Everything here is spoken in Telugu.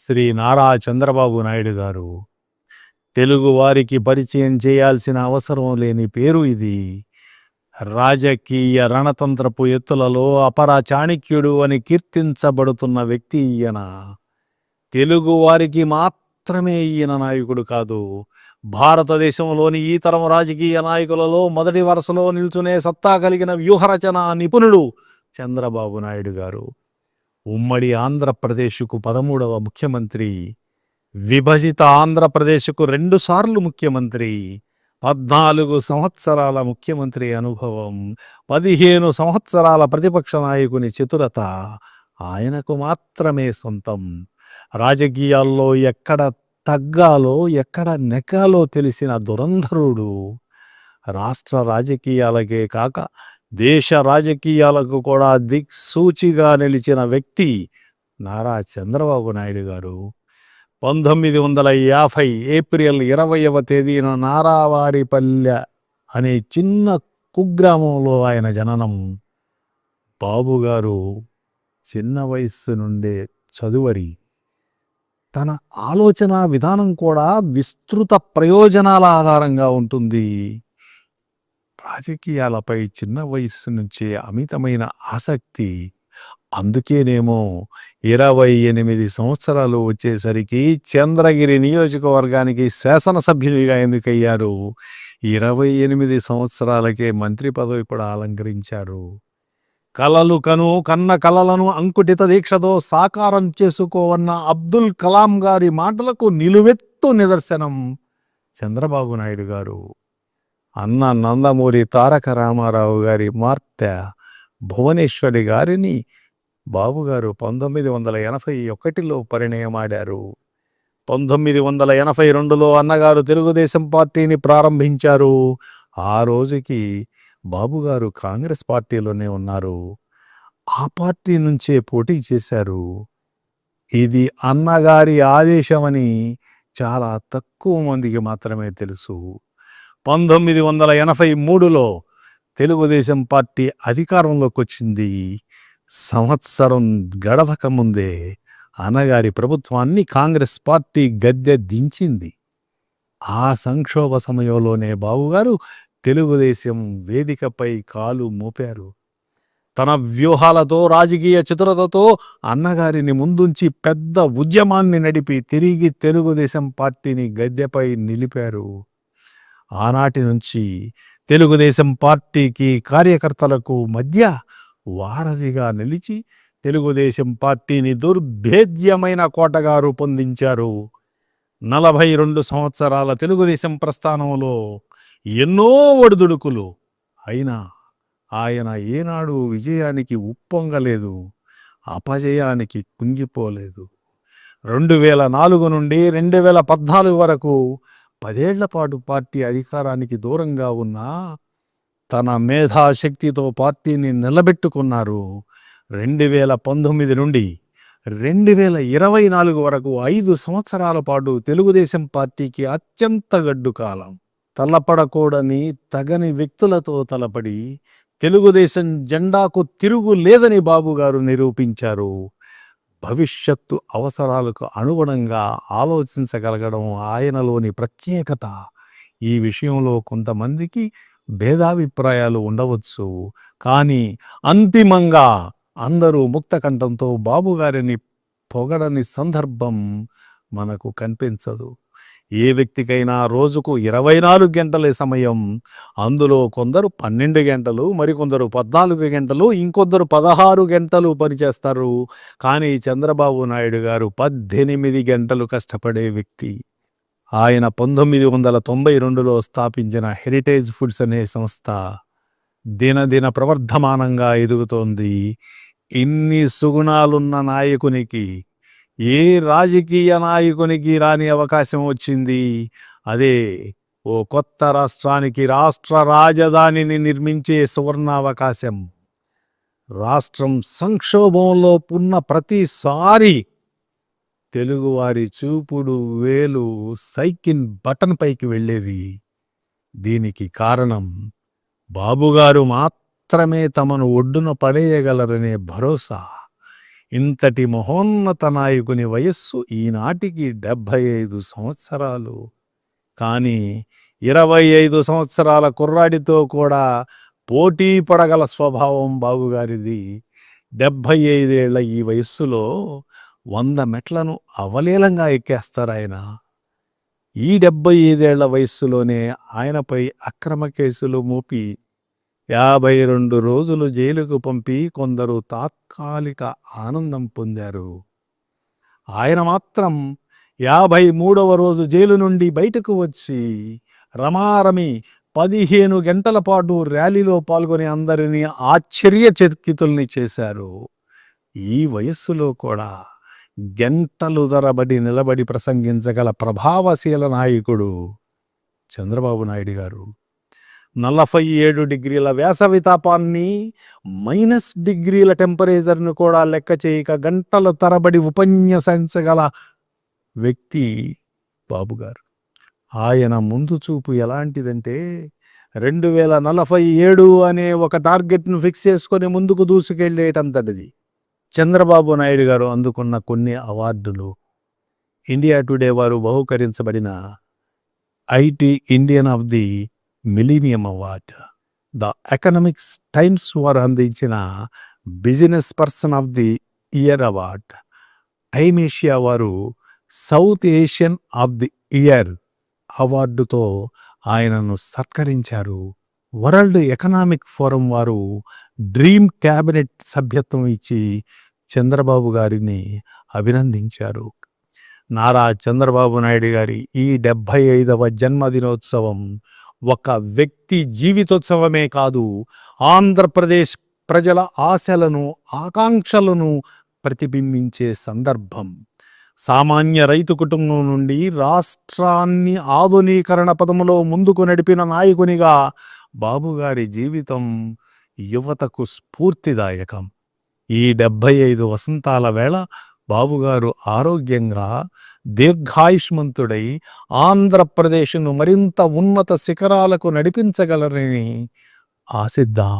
శ్రీ నారా చంద్రబాబు నాయుడు గారు. తెలుగు వారికి పరిచయం చేయాల్సిన అవసరం లేని పేరు ఇది. రాజకీయ రణతంత్రపు ఎత్తులలో అపర చాణక్యుడు అని కీర్తించబడుతున్న వ్యక్తి ఈయన. తెలుగు వారికి మాత్రమే ఈయన నాయకుడు కాదు. భారతదేశంలోని ఈ తరం రాజకీయ నాయకులలో మొదటి వరుసలో నిల్చునే సత్తా కలిగిన వ్యూహరచన నిపుణుడు చంద్రబాబు నాయుడు గారు. ఉమ్మడి ఆంధ్రప్రదేశ్కు పదమూడవ ముఖ్యమంత్రి విభజిత ఆంధ్రప్రదేశ్కు రెండుసార్లు ముఖ్యమంత్రి పద్నాలుగు సంవత్సరాల ముఖ్యమంత్రి అనుభవం పదిహేను సంవత్సరాల ప్రతిపక్ష నాయకుని చతురత ఆయనకు మాత్రమే సొంతం. రాజకీయాల్లో ఎక్కడ తగ్గాలో ఎక్కడ నెగ్గాలో తెలిసిన దురంధరుడు రాష్ట్ర రాజకీయాలకే కాక దేశ రాజకీయాలకు కూడా దిక్సూచిగా నిలిచిన వ్యక్తి నారా చంద్రబాబు నాయుడు గారు. పంతొమ్మిది వందల యాభై ఏప్రిల్ ఇరవైవ తేదీన నారావారిపల్లె అనే చిన్న కుగ్రామంలో ఆయన జననం. బాబుగారు చిన్న వయస్సు నుండే చదువరి. తన ఆలోచన విధానం కూడా విస్తృత ప్రయోజనాల ఆధారంగా ఉంటుంది. రాజకీయాలపై చిన్న వయస్సు నుంచే అమితమైన ఆసక్తి. అందుకేనేమో ఇరవై ఎనిమిది సంవత్సరాలు వచ్చేసరికి చంద్రగిరి నియోజకవర్గానికి శాసనసభ్యునిగా ఎన్నికయ్యారు ఇరవై ఎనిమిది సంవత్సరాలకే మంత్రి పదవి కూడా అలంకరించారు. కలలు కను కన్న కలలను అంకుటిత దీక్షతో సాకారం చేసుకోవన్న అబ్దుల్ కలాం గారి మాటలకు నిలువెత్తు నిదర్శనం చంద్రబాబు నాయుడు గారు. అన్న నందమూరి తారక రామారావు గారి మార్తె భువనేశ్వరి గారిని బాబుగారు పంతొమ్మిది వందల ఎనభై ఒకటిలో పరిణయమాడారు. పంతొమ్మిది వందల ఎనభై రెండులో అన్నగారు తెలుగుదేశం పార్టీని ప్రారంభించారు. ఆ రోజుకి బాబుగారు కాంగ్రెస్ పార్టీలోనే ఉన్నారు. ఆ పార్టీ నుంచే పోటీ చేశారు. ఇది అన్నగారి ఆదేశమని చాలా తక్కువ మందికి మాత్రమే తెలుసు. పంతొమ్మిది వందల ఎనభై మూడులో తెలుగుదేశం పార్టీ అధికారంలోకి వచ్చింది. సంవత్సరం గడవక ముందే అన్నగారి ప్రభుత్వాన్ని కాంగ్రెస్ పార్టీ గద్దె దించింది. ఆ సంక్షోభ సమయంలోనే బాబుగారు తెలుగుదేశం వేదికపై కాలు మోపారు. తన వ్యూహాలతో రాజకీయ చతురతతో అన్నగారిని ముందుంచి పెద్ద ఉద్యమాన్ని నడిపి తిరిగి తెలుగుదేశం పార్టీని గద్దెపై నిలిపారు. ఆనాటి నుంచి తెలుగుదేశం పార్టీకి కార్యకర్తలకు మధ్య వారధిగా నిలిచి తెలుగుదేశం పార్టీని దుర్భేద్యమైన కోటగా రూపొందించారు. నలభై రెండు సంవత్సరాల తెలుగుదేశం ప్రస్థానంలో ఎన్నో ఒడిదుడుకులు అయినా ఆయన ఏనాడు విజయానికి ఉప్పొంగలేదు అపజయానికి కుంగిపోలేదు. రెండు వేల నాలుగు నుండి రెండు వేల పద్నాలుగు వరకు పదేళ్ళ పాటు పార్టీ అధికారానికి దూరంగా ఉన్న తన మేధాశక్తితో పార్టీని నిలబెట్టుకున్నారు. రెండు వేల పంతొమ్మిది నుండి రెండు వేల ఇరవై నాలుగు వరకు ఐదు సంవత్సరాల పాటు తెలుగుదేశం పార్టీకి అత్యంత గడ్డు కాలం. తలపడకూడని తగని వ్యక్తులతో తలపడి తెలుగుదేశం జెండాకు తిరుగు లేదని బాబుగారు నిరూపించారు. భవిష్యత్తు అవసరాలకు అనుగుణంగా ఆలోచించగలగడం ఆయనలోని ప్రత్యేకత. ఈ విషయంలో కొంతమందికి భేదాభిప్రాయాలు ఉండవచ్చు. కానీ అంతిమంగా అందరూ ముక్తకంఠంతో బాబుగారిని పొగడని సందర్భం మనకు కనిపించదు. ఏ వ్యక్తికైనా రోజుకు ఇరవై నాలుగు గంటలే సమయం. అందులో కొందరు పన్నెండు గంటలు మరికొందరు పద్నాలుగు గంటలు ఇంకొందరు పదహారు గంటలు పనిచేస్తారు కానీ చంద్రబాబు నాయుడు గారు పద్దెనిమిది గంటలు కష్టపడే వ్యక్తి. ఆయన పంతొమ్మిది వందల తొంభై రెండులో స్థాపించిన హెరిటేజ్ ఫుడ్స్ అనే సంస్థ దినదిన ప్రవర్ధమానంగా ఎదుగుతోంది. ఇన్ని సుగుణాలున్న నాయకునికి ఏ రాజకీయ నాయకునికి రాని అవకాశం వచ్చింది? అదే ఓ కొత్త రాష్ట్రానికి రాష్ట్ర రాజధానిని నిర్మించే సువర్ణావకాశం. రాష్ట్రం సంక్షోభంలో ఉన్న ప్రతిసారి తెలుగువారి చూపుడు వేలు సైకిల్ బటన్ పైకి వెళ్ళేది. దీనికి కారణం బాబుగారు మాత్రమే తమను ఒడ్డున పడేయగలరనే భరోసా. ఇంతటి మహోన్నత నాయకుని వయస్సు ఈనాటికి డెబ్భై ఐదు సంవత్సరాలు. కానీ ఇరవై ఐదు సంవత్సరాల కుర్రాడితో కూడా పోటీ పడగల స్వభావం బాబుగారిది డెబ్భై ఐదేళ్ళ ఈ వయస్సులో వంద మెట్లను అవలీలంగా ఎక్కేస్తారు ఆయన. ఈ డెబ్బై ఐదేళ్ళ వయస్సులోనే ఆయనపై అక్రమ కేసులు మోపి యాభై రెండు రోజులు జైలుకు పంపి కొందరు తాత్కాలిక ఆనందం పొందారు. ఆయన మాత్రం యాభై మూడవ రోజు జైలు నుండి బయటకు వచ్చి రమారమి పదిహేను గంటల పాటు ర్యాలీలో పాల్గొని అందరినీ ఆశ్చర్యచకితుల్ని చేశారు. ఈ వయస్సులో కూడా గంటలు ధరబడి నిలబడి ప్రసంగించగల ప్రభావశీల నాయకుడు చంద్రబాబు నాయుడు గారు. నలభై ఏడు డిగ్రీల వేసవి తాపాన్ని మైనస్ డిగ్రీల టెంపరేచర్ను కూడా లెక్క చేయక గంటల తరబడి ఉపన్యసించగల వ్యక్తి బాబుగారు ఆయన ముందు చూపు ఎలాంటిదంటే రెండు వేల నలభై ఏడు అనే ఒక టార్గెట్ను ఫిక్స్ చేసుకొని ముందుకు దూసుకెళ్ళేటంతటిది. చంద్రబాబు నాయుడు గారు అందుకున్న కొన్ని అవార్డులు ఇండియా టుడే వారు బహుకరించబడిన IT Indian of the millennium award. The economics times వారు అందించిన business person of the year award. Time Asia వారు South Asian of the year అవార్డుతో ఆయనను సత్కరించారు. వరల్డ్ ఎకనామిక్ ఫోరం వారు డ్రీమ్ క్యాబినెట్ సభ్యత్వం ఇచ్చి చంద్రబాబు గారిని అభినందించారు. నారా చంద్రబాబు నాయుడు గారి ఈ డెబ్భై ఐదవ జన్మదినోత్సవం ఒక వ్యక్తి జీవితోత్సవమే కాదు ఆంధ్రప్రదేశ్ ప్రజల ఆశలను ఆకాంక్షలను ప్రతిబింబించే సందర్భం. సామాన్య రైతు కుటుంబం నుండి రాష్ట్రాన్ని ఆధునీకరణ పదములో ముందుకు నడిపిన నాయకునిగా బాబుగారి జీవితం యువతకు స్ఫూర్తిదాయకం. ఈ డెబ్భై ఐదు వసంతాల వేళ బాబుగారు ఆరోగ్యంగా దీర్ఘాయుష్మంతుడై ఆంధ్రప్రదేశ్ను మరింత ఉన్నత శిఖరాలకు నడిపించగలరని ఆశిద్దాం.